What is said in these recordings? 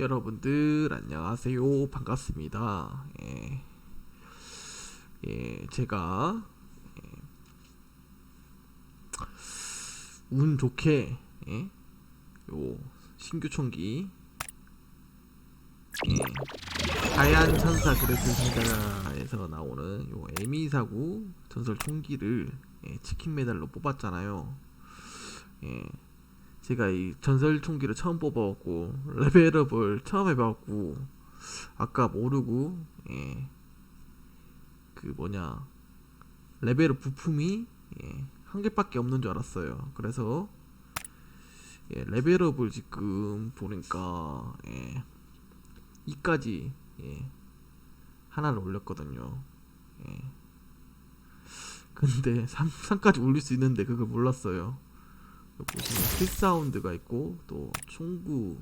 여러분들 안녕하세요. 반갑습니다. 예, 예 제가 예, 운 좋게 예, 요 신규 총기 예, 하얀 천사 그레스 상자에서 나오는 요 에미사구 전설 총기를 예, 치킨 메달로 뽑았잖아요. 예, 제가 이 전설 총기를 처음 뽑아갖고 레벨업을 처음 해봐갖고 아까 모르고 예, 그 뭐냐 레벨업 부품이 예, 한 개밖에 없는 줄 알았어요. 그래서 예, 레벨업을 지금 보니까 예, 이까지 예, 하나를 올렸거든요. 예. 근데 3, 3까지 올릴 수 있는데 그걸 몰랐어요. 보시면 킬 사운드가 있고 또 총구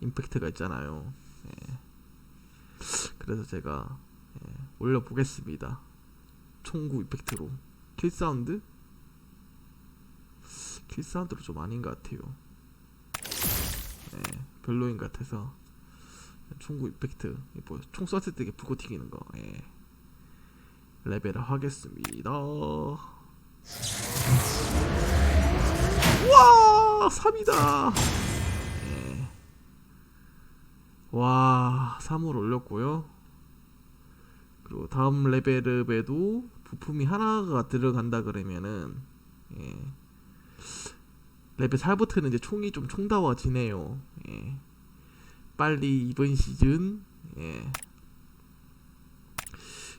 임팩트가 있잖아요. 예. 그래서 제가 예, 올려보겠습니다. 총구 임팩트로 킬 사운드 킬 사운드로 좀 아닌 것 같아요. 예, 별로인 것 같아서 총구 임팩트 뭐, 총 쐈을 때 불고 튀기는 거 예. 레벨을 하겠습니다. 와 3이다 예. 와 3을 올렸고요 그리고 다음 레벨업에도 부품이 하나가 들어간다 그러면은 예. 레벨 4부터는 이제 총이 좀 총다워지네요 예. 빨리 이번 시즌 예.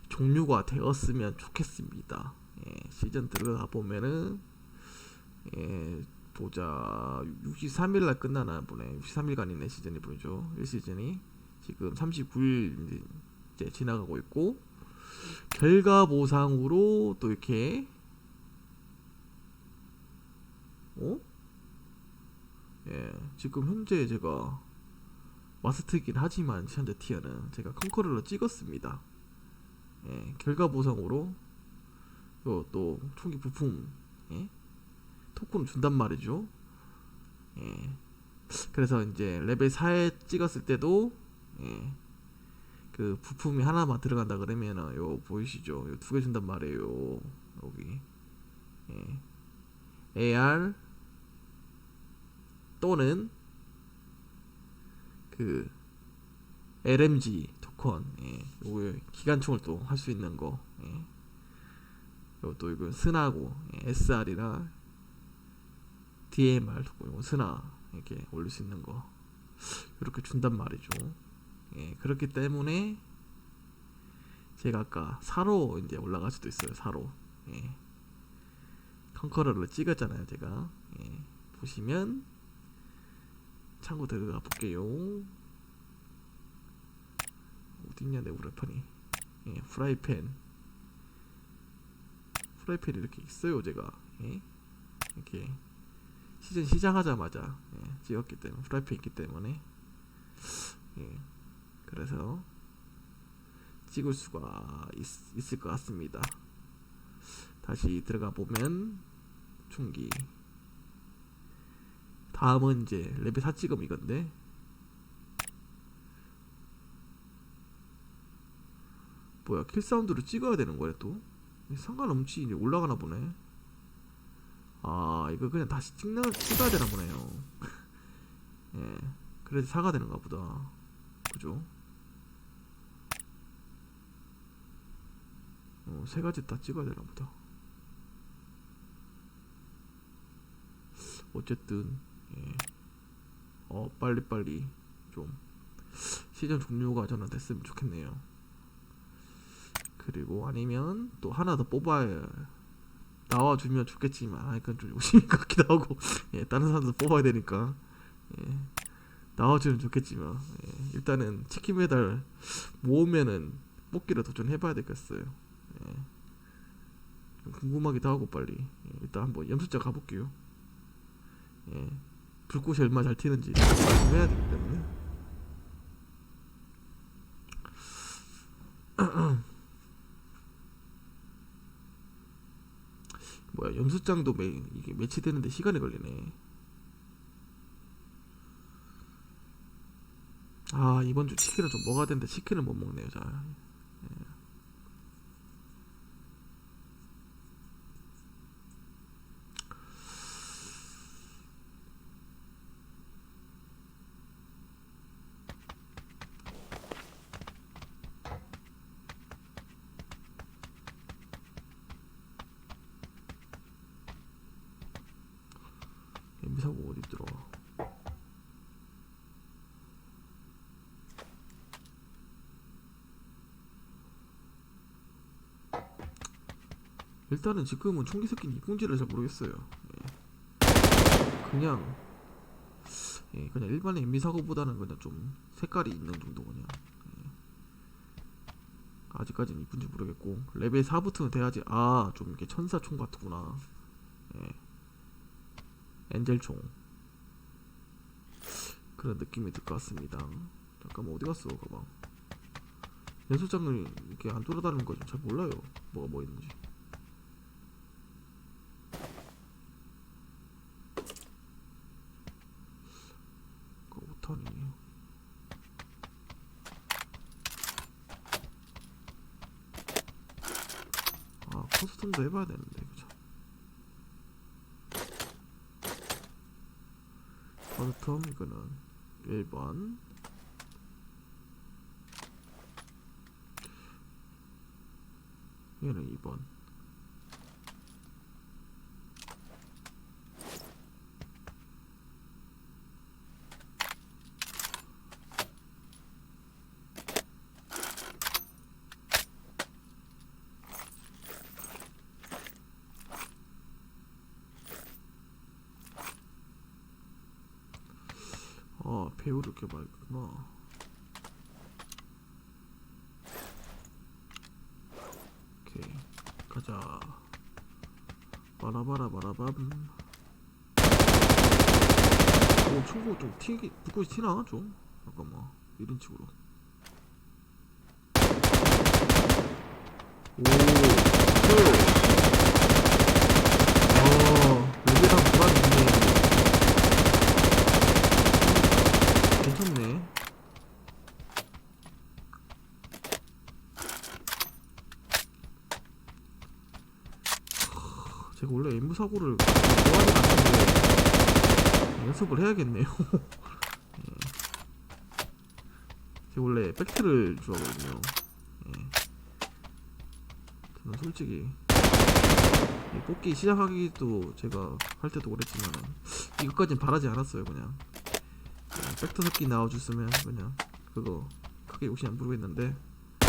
종료가 되었으면 좋겠습니다 예. 시즌 들어가 보면은 예, 보자 63일 날 끝나나 보네 63일간이네 시즌이 보이죠 1시즌이 지금 39일 이제 지나가고 있고 결과 보상으로 또 이렇게 어? 예, 지금 현재 제가 마스터긴 하지만 현재 티어는 제가 컨커럴로 찍었습니다. 예, 결과 보상으로 요또 총기 부품 예? 토큰을 준단 말이죠. 예. 그래서 이제 레벨 4에 찍었을 때도 예. 그 부품이 하나만 들어간다 그러면은 요 보이시죠? 요 두 개 준단 말이에요. 여기 예. AR 또는 그 LMG 토큰 예. 요거 기관총을 또 할 수 있는 거 예. 요또 이거 스나고 예. SR이랑 DMR 뭐 스나 이렇게 올릴 수 있는 거 이렇게 준단 말이죠. 예, 그렇기 때문에 제가 아까 사로 이제 올라갈 수도 있어요. 사로. 예. 컨커러를 찍었잖아요, 제가. 예. 보시면 창고 들어가 볼게요. 어딨냐 내 우라판이. 예, 프라이팬. 프라이팬이 이렇게 있어요, 제가. 예. 이렇게 시즌 시작하자마자 예, 찍었기 때문에 프라이팬 있기 때문에. 예, 그래서 찍을 수가 있, 을것 같습니다. 다시 들어가 보면 총기. 다음은 이제 레벨 4 찍음 이건데. 뭐야 킬 사운드로 찍어야 되는 거야 또? 상관없지 이제 올라가나 보네 아 이거 그냥 다시 찍나 찍어야 되나 보네요. 예, 그래도 사가 되는가 보다. 그죠? 어, 세 가지 다 찍어야 되나 보다. 어쨌든 예. 어 빨리 빨리 좀 시즌 종료가 저는 됐으면 좋겠네요. 그리고 아니면 또 하나 더 뽑아야 나와주면 좋겠지만 아 이건 좀 욕심인 것 같기도 하고. 예 다른 사람도 뽑아야 되니까. 예 나와주면 좋겠지만 예, 일단은 치킨 메달 모으면은 뽑기를 도전해봐야 되겠어요. 예. 궁금하기도 하고 빨리. 예, 일단 한번 염수자 가볼게요. 예 불꽃이 얼마 잘 튀는지. 해야 되기 때문에 염수장도 매, 이게 매치되는데 시간이 걸리네. 아 이번 주 치킨을 좀 먹어야 되는데 치킨을 못 먹네요 자 사고 어디 들어 일단은 지금은 총기 새끼는 이쁜지를 잘 모르겠어요. 예. 그냥 예, 그냥 일반의 MB 사고보다는 그냥 좀 색깔이 있는 정도 그냥. 예. 아직까지는 이쁜지 모르겠고 레벨 4부터는 돼야지 아 좀 이렇게 천사총 같구나. 예. 엔젤총 그런 느낌이 들 것 같습니다. 잠깐만 어디 갔어 가방? 연소장을 이렇게 안 돌아다니는 거죠. 잘 몰라요. 뭐가 뭐 있는지. 그 5턴이 아 커스텀도 해봐야 되는데 그죠 커스텀 이거는 1번. 얘는 2번 아 배우를 말구나. 오케이. 가자. 바라바라 바라밤. 오 친구 좀 튀기 붓고 튀나 좀? 잠깐만. 이런 식으로 오 그. 아 레벨한 불안이 있네 괜찮네. 하, 제가 원래 엠무 사고를 좋아하진 않는데 연습을 해야겠네요. 예. 제가 원래 백트를 좋아하거든요. 예. 저는 솔직히 이 뽑기 시작하기도 제가 할 때도 그랬지만 이것까진 바라지 않았어요 그냥 그냥 팩터 새끼 나와줬으면 그냥 그거 크게 욕심 안 부르겠는데 아,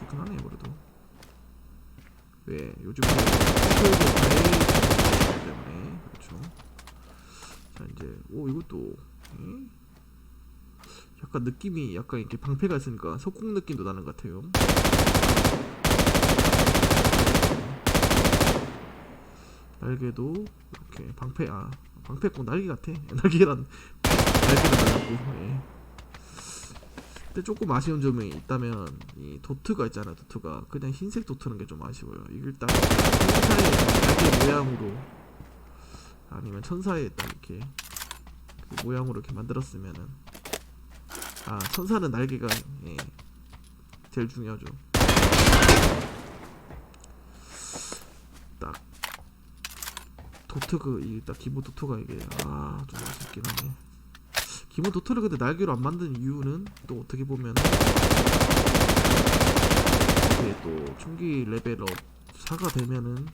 좋긴 하네 그래도 왜 요즘 팩터에도 다이 때문에 그렇죠 자 이제 오 이것도 에? 약간 느낌이 약간 이렇게 방패가 있으니까 속공 느낌도 나는 것 같아요 날개도 이렇게 방패 아 방패 꼭 날개 같아 날개란 날개는 달랐고 예. 근데 조금 아쉬운 점이 있다면 이 도트가 있잖아 도트가. 그냥 흰색 도트는 게 좀 아쉬워요. 일단 천사의 모양으로 아니면 천사의 딱 이렇게 그 모양으로 이렇게 만들었으면은 아 천사는 날개가 예, 제일 중요하죠. 딱 도트 그이딱 기본 도트가 이게 아좀 아쉽긴 하네 기본 도트를 근데 날개로 안 만든 이유는 또 어떻게 보면 이게 또 총기 레벨업 4가 되면은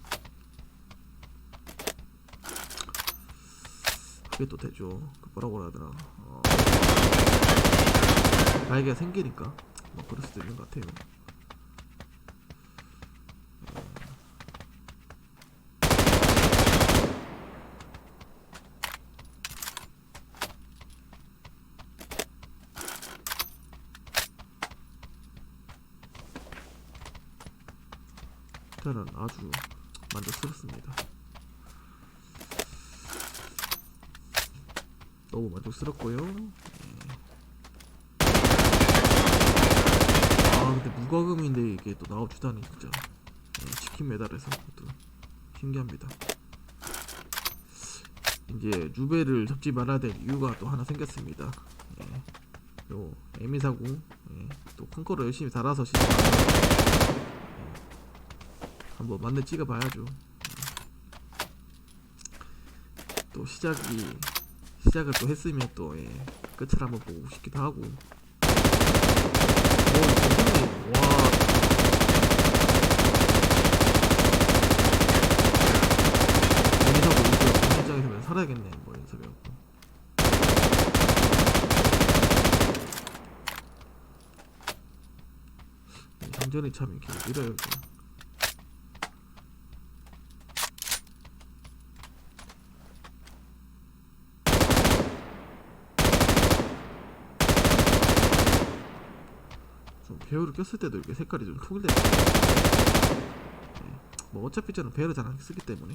그게 또 되죠. 그 뭐라고 해야 되나. 어, 날개가 생기니까 뭐 그럴 수도 있는 것 같아요 저는 아주 만족스럽습니다. 너무 만족스럽고요. 예. 아 근데 무과금인데 이게 또 나와주다니 진짜 예, 치킨 메달에서 또 신기합니다. 이제 루베를 잡지 말아야 될 이유가 또 하나 생겼습니다. 예. 요 에미사구 예. 또큰 거로 열심히 달아서 시작 예. 한번 만렙 찍어봐야죠. 예. 또 시작이 시작을 또 했으면 또 예. 끝을 한번 보고 싶기도 하고. 살아야겠네. 뭐 연습해갖고. 장전이 참 이렇게 이래요 배우를 꼈을 때도 이렇게 색깔이 좀 통일돼. 네. 뭐 어차피 저는 배우를 잘안 쓰기 때문에.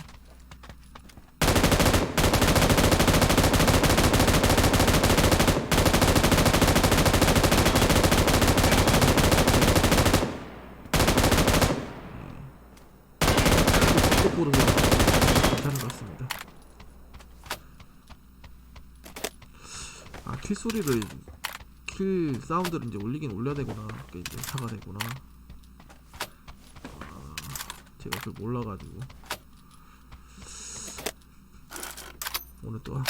꼭 고르고 괜찮은 것 같습니다. 아, 킬 소리를 킬 사운드를 이제 올리긴 올려야 되구나. 그게 이제 사가 되구나. 아, 제가 그걸 몰라가지고 오늘 또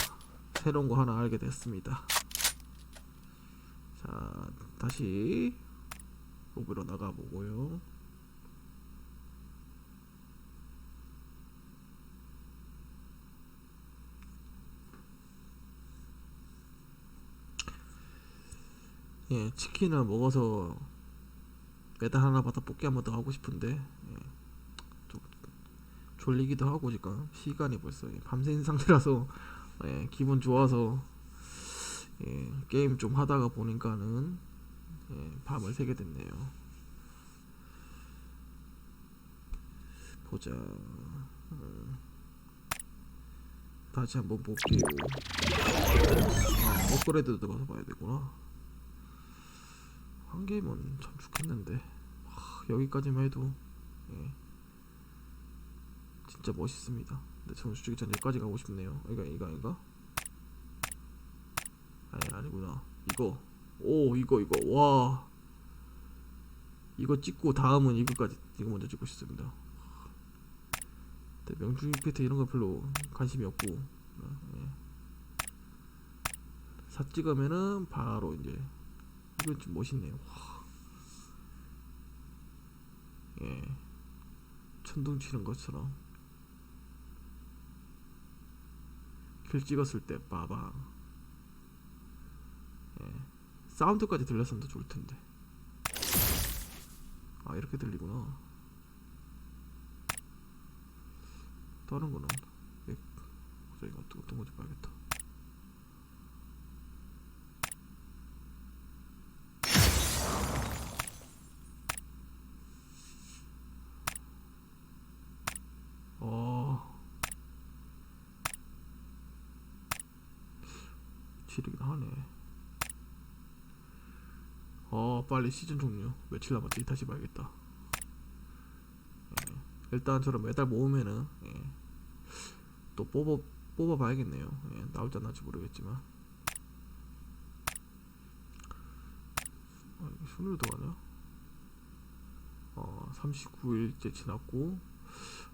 새로운 거 하나 알게 됐습니다. 자, 다시 로비로 나가 보고요. 예, 치킨을 먹어서 메달 하나 받아 뽑기 한 번 더 하고 싶은데 예, 좀 졸리기도 하고 지금 시간이 벌써 예, 밤새는 상태라서 예, 기분 좋아서 예, 게임 좀 하다가 보니까는 예, 밤을 새게 됐네요. 보자. 음, 다시 한번 볼게요. 아, 업그레이드도 가서 봐야 되구나. 한 개면 참 좋겠는데 하, 여기까지만 해도 예. 진짜 멋있습니다. 근데 저는 솔직히 전 여기까지 가고 싶네요. 이거 이거 이거 아니 아니구나. 이거 오 이거 이거 와 이거 찍고 다음은 이거까지 이거 먼저 찍고 싶습니다. 명중 이펙트 이런 거 별로 관심이 없고 예. 사 찍으면은 바로 이제 이건 좀 멋있네요. 와. 예. 천둥 치는 것처럼 킬 찍었을 때 빠방. 예. 사운드까지 들렸으면 더 좋을 텐데. 아 이렇게 들리구나. 다른 거는 예. 어떤 건지 봐야겠다. 지르긴 하네. 어, 빨리 시즌 종료. 며칠 남았지? 다시 봐야겠다. 예. 일단 저런 메달 모으면은 예. 또 뽑아 뽑아 봐야겠네요. 예. 나올지 안 나올지 모르겠지만. 아, 이거 순위도 가냐? 어, 39일째 지났고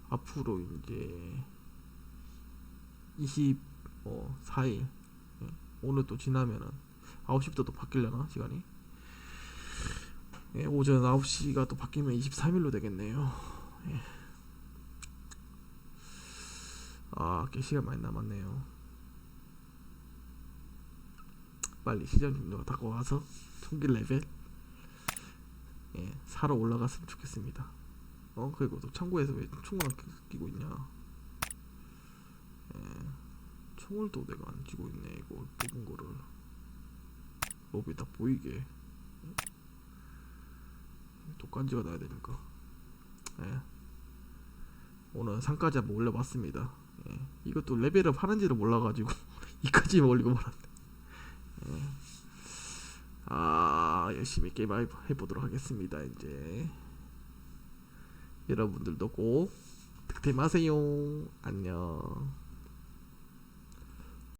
앞으로 이제 24일 예, 오늘 또 지나면은 9시부터 또 바뀌려나 시간이? 예, 오전 9시가 또 바뀌면 23일로 되겠네요. 예. 아, 꽤 시간 많이 남았네요. 빨리 시전 종료가 다가와서 총기 레벨? 예, 사러 올라갔으면 좋겠습니다. 어 그리고 또 창고에서 왜 총을 끼고 있냐? 예, 또 내가 안 쥐고 있네 이거. 뽑은 거를. 로비 다 보이게. 독간지가 나야 되니까. 예. 오늘 상까지 한번 올려봤습니다. 예. 이것도 레벨업 하는지를 몰라가지고 이까지 올리고 말았네 예. 아 열심히 게임 해- 해보도록 하겠습니다 이제. 여러분들도 꼭 득템하세요. 안녕